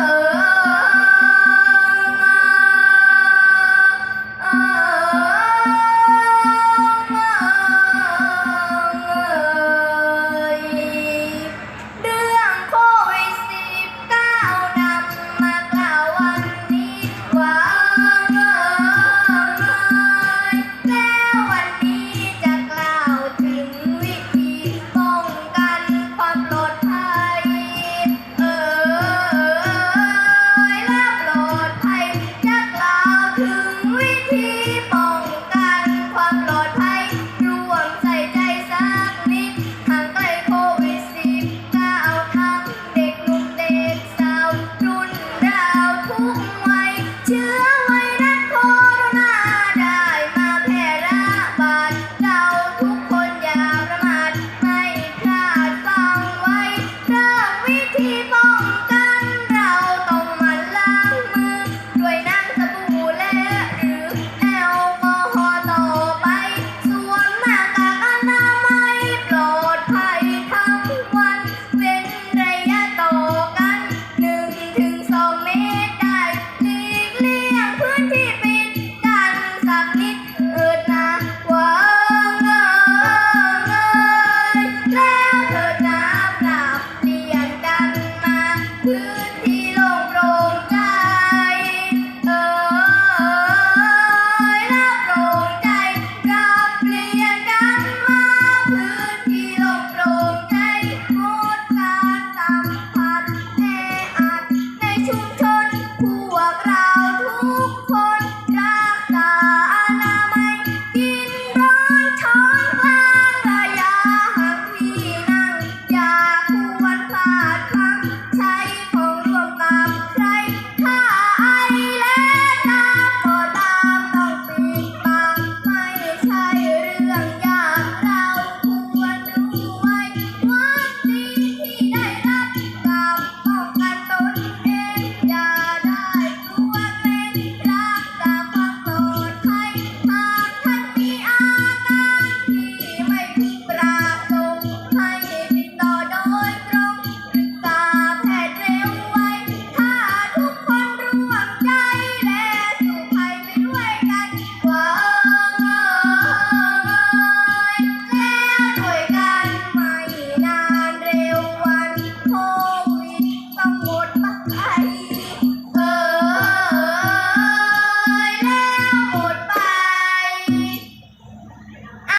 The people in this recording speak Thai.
Oh. ที่ลงโปร่งใจ เอ่และโปร่งใจกลับเปลี่นกันมาพื้นที่ลงโปร่งใจงดการสัมผัสแออดในชุมชนพวเรา